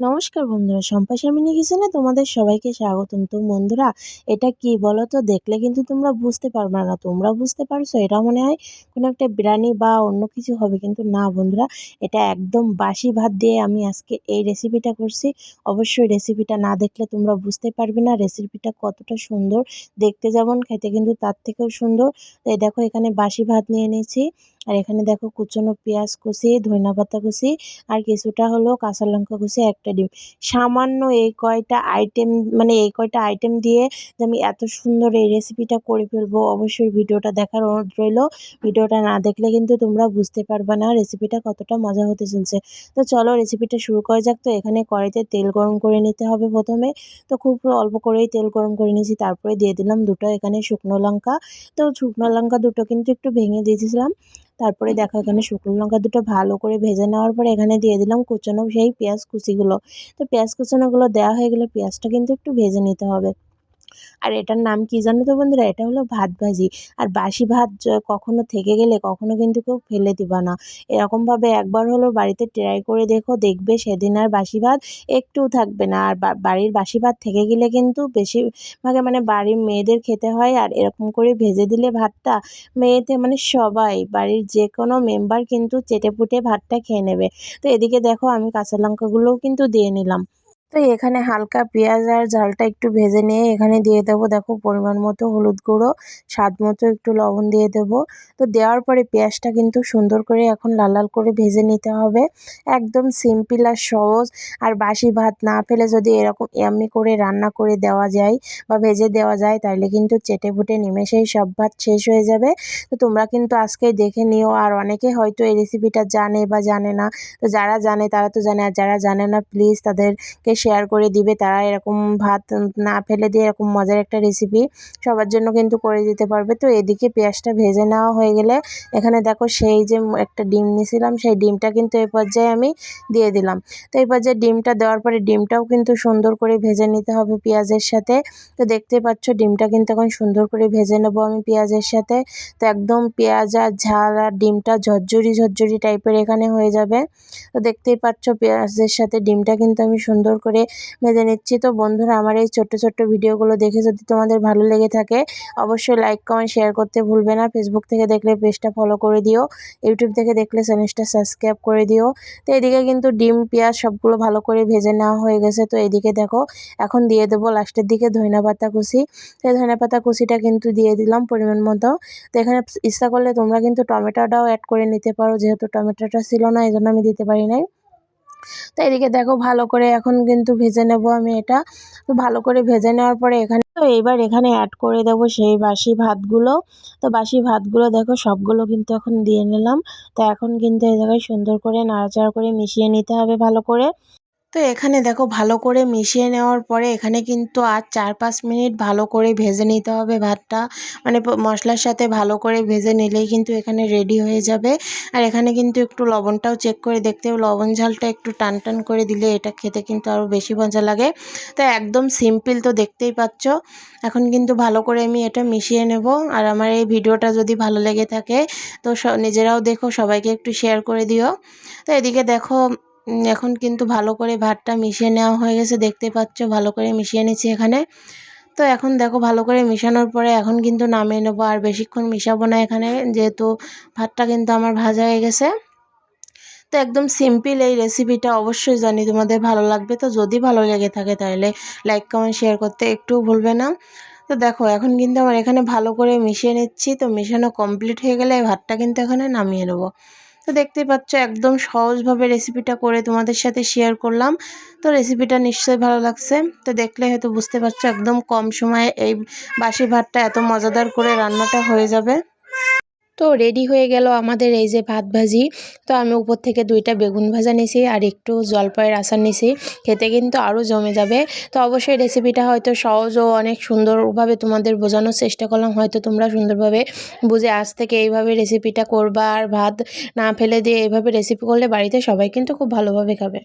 নমস্কার বন্ধুরা, শম্পা স্বামিনী কিচেনে তোমাদের সবাইকে স্বাগতম। তো বন্ধুরা, এটা কি বলো তো দেখলে কিন্তু তোমরা বুঝতে পারবে না। তোমরা বুঝতে পারছ এটা মনে হয় কোনো একটা বিরিয়ানি বা অন্য কিছু হবে, কিন্তু না বন্ধুরা, এটা একদম বাসি ভাত দিয়ে আমি আজকে এই রেসিপিটা করছি। অবশ্যই রেসিপিটা না দেখলে তোমরা বুঝতে পারবে না রেসিপিটা কতটা সুন্দর। দেখতে যেমন, খেতে কিন্তু তার থেকেও সুন্দর। এই দেখো, এখানে বাসি ভাত নিয়ে নিয়েছি। আর এখানে দেখো কুচনো পেঁয়াজ কুচি, ধনিয়া পাতা কুচি, আর কিছুটা হলো কাঁচা লঙ্কা কুচি, একটা ডিম। সামান্য এই কয়টা আইটেম মানে এই কয়টা আইটেম দিয়ে আমি এত সুন্দর এই রেসিপিটা করে ফেলব, অবশ্যই ভিডিওটা দেখার অনুরোধ রইল। ভিডিওটা না দেখলে কিন্তু তোমরা বুঝতে পারবে না রেসিপিটা কতটা মজা হতে চলছে। তো চলো রেসিপিটা শুরু করা যাক। তো এখানে কড়াইতে তেল গরম করে নিতে হবে প্রথমে। তো খুব অল্প করেই তেল গরম করে নিয়েছি, তারপরে দিয়ে দিলাম দুটো এখানে শুকনো লঙ্কা। তো শুকনো লঙ্কা দুটো কিন্তু একটু ভেঙে দিয়েছিলাম। তারপরে দেখো এখানে শুকনো লঙ্কা দুটো ভালো করে ভেজে নেওয়ার পরে এখানে দিয়ে দিলাম কুচানো সেই পেঁয়াজ কুচিগুলো। তো পেঁয়াজ কুচানোগুলো দেওয়া হয়ে গেলে পেঁয়াজটা কিন্তু একটু ভেজে নিতে হবে। আর এটার নাম কি জানো তো বন্ধুরা? এটা হলো ভাত ভাজি আর বাসি ভাত কখনো থেকে গেলে কখনো কিন্তু কেউ ফেলে দিবা না। এরকমভাবে একবার হলো বাড়িতে ট্রাই করে দেখো, দেখবে সেদিন আর বাসি ভাত একটুও থাকবে না। আর বাড়ির বাসি ভাত থেকে গেলে কিন্তু বেশিরভাগে মানে বাড়ির মেয়েদের খেতে হয়। আর এরকম করে ভেজে দিলে ভাতটা মেয়েতে মানে সবাই, বাড়ির যে কোনো মেম্বার কিন্তু চেটেপুটে ভাতটা খেয়ে নেবে। তো এদিকে দেখো আমি কাঁচা লঙ্কাগুলোও কিন্তু দিয়ে নিলাম। তো এখানে হালকা পেঁয়াজ আর ঝালটা একটু ভেজে নিয়ে এখানে দিয়ে দেবো, দেখো পরিমাণ মতো হলুদ গুঁড়ো, স্বাদ মতো একটু লবণ দিয়ে দেব। তো দেওয়ার পরে পেঁয়াজটা কিন্তু সুন্দর করে এখন লাল লাল করে ভেজে নিতে হবে। একদম সিম্পল আর সহজ, আর বাসি ভাত না ফেলে যদি এরকম এমনি করে রান্না করে দেওয়া যায় বা ভেজে দেওয়া যায় তাহলে কিন্তু চেটে ফুটে নিমেষেই সব ভাত শেষ হয়ে যাবে। তো তোমরা কিন্তু আজকে দেখে নিও, আর অনেকে হয়তো এই রেসিপিটা জানে বা জানে না। তো যারা জানে তারা তো জানে, আর যারা জানে না প্লিজ তাদেরকে শেয়ার করে দিবে, তারা এরকম ভাত না ফেলে দিয়ে এরকম মজার একটা রেসিপি সবার জন্য কিন্তু করে দিতে পারবে। তো এদিকে পেঁয়াজটা ভেজে নেওয়া হয়ে গেলে এখানে দেখো সেই যে একটা ডিম নিয়েছিলাম, সেই ডিমটা কিন্তু এই পর্যায়ে আমি দিয়ে দিলাম। তো এই পর্যায়ে ডিমটা দেওয়ার পরে ডিমটাও কিন্তু সুন্দর করে ভেজে নিতে হবে পেঁয়াজের সাথে। তো দেখতে পাচ্ছ ডিমটা কিন্তু এখন সুন্দর করে ভেজে নেব আমি পেঁয়াজের সাথে। তো একদম পেঁয়াজ আর ঝাল আর ডিমটা ঝরঝরি ঝরঝরি টাইপের এখানে হয়ে যাবে। তো দেখতেই পাচ্ছ পেঁয়াজের সাথে ডিমটা কিন্তু আমি সুন্দর করে ভেজে নিচ্ছি। তো বন্ধুরা, আমার এই ছোট্ট ছোট্ট ভিডিওগুলো দেখে যদি তোমাদের ভালো লেগে থাকে, অবশ্যই লাইক কমেন্ট শেয়ার করতে ভুলবে না। ফেসবুক থেকে দেখলে পেজটা ফলো করে দিও। ইউটিউব থেকে দেখলে চ্যানেলটা সাবস্ক্রাইব করে দিও। তো এদিকে কিন্তু ডিম, পেঁয়াজ সবগুলো ভালো করে ভেজে নেওয়া হয়ে গেছে। তো এদিকে দেখো, এখন দিয়ে দেবো লাস্টের দিকে ধনিয়া পাতা কুচি। তো ধনিয়া পাতা কুচিটা কিন্তু দিয়ে দিলাম পরিমাণ মতো। তো এখানে ইচ্ছা করলে তোমরা কিন্তু টমেটোটাও অ্যাড করে নিতে পারো। যেহেতু টমেটোটা ছিল না এই জন্য আমি দিতে পারি নাই। তো এদিকে দেখো ভালো করে এখন কিন্তু ভেজে নেব আমি এটা। তো ভালো করে ভেজে নেওয়ার পরে এখানে তো এবার এখানে অ্যাড করে দেব সেই বাসি ভাতগুলো। তো বাসি ভাতগুলো দেখো সবগুলো কিন্তু এখন দিয়ে নিলাম। তো এখন কিন্তু এই জায়গায় সুন্দর করে নাড়াচাড়া করে মিশিয়ে নিতে হবে ভালো করে। তো এখানে দেখো ভালো করে মিশিয়ে নেওয়ার পরে এখানে কিন্তু আর চার পাঁচ মিনিট ভালো করে ভেজে নিতে হবে ভাতটা। মানে মশলার সাথে ভালো করে ভেজে নিলেই কিন্তু এখানে রেডি হয়ে যাবে। আর এখানে কিন্তু একটু লবণটাও চেক করে দেখতে হবে। লবণ ঝালটা একটু টান টান করে দিলে এটা খেতে কিন্তু আরও বেশি মজা লাগে। তো একদম সিম্পল তো দেখতেই পাচ্ছ। এখন কিন্তু ভালো করে আমি এটা মিশিয়ে নেব। আর আমার এই ভিডিওটা যদি ভালো লেগে থাকে, তো নিজেরাও দেখো, সবাইকে একটু শেয়ার করে দিও। তো এদিকে দেখো এখন কিন্তু ভালো করে ভাতটা মিশিয়ে নেওয়া হয়ে গেছে, দেখতে পাচ্ছ ভালো করে মিশিয়ে নিচ্ছি এখানে। তো এখন দেখো ভালো করে মিশানোর পরে এখন কিন্তু নামিয়ে নেব, আর বেশিক্ষণ মিশাবো না এখানে, যেহেতু ভাতটা কিন্তু আমার ভাজা হয়ে গেছে। তো একদম সিম্পল এই রেসিপিটা অবশ্যই জানি তোমাদের ভালো লাগবে, তো যদি ভালো লেগে থাকে তাহলে লাইক কমেন্ট শেয়ার করতে একটু ভুলবে না। তো দেখো এখন কিন্তু আমার এখানে ভালো করে মিশিয়ে নিচ্ছি, তো মিশানো কমপ্লিট হয়ে গেলে ভাতটা কিন্তু এখানে নামিয়ে নেব। তো দেখতে পাচ্ছ, একদম সহজভাবে রেসিপিটা করে তোমাদের সাথে শেয়ার করলাম। তো রেসিপিটা নিশ্চয়ই ভালো লাগছে। তো দেখলে হয়তো বুঝতে পারছ, একদম কম সময়ে এই বাসি ভাতটা এত মজাদার করে রান্নাটা হয়ে যাবে। তো রেডি হয়ে গেল আমাদের এই যে ভাত ভাজি। তো আমি উপর থেকে দুইটা বেগুন ভাজা নিছি আর একটু জলপাইয়ের আচার নিছি। খেতে কিন্তু আরও জমে যাবে। তো অবশ্যই রেসিপিটা হয়তো সহজ ও অনেক সুন্দরভাবে তোমাদের বোঝানোর চেষ্টা করলাম। হয়তো তোমরা সুন্দরভাবে বুঝে আজ থেকে এইভাবে রেসিপিটা করবা। আর ভাত না ফেলে দিয়ে এইভাবে রেসিপি করলে বাড়িতে সবাই কিন্তু খুব ভালোভাবে খাবে।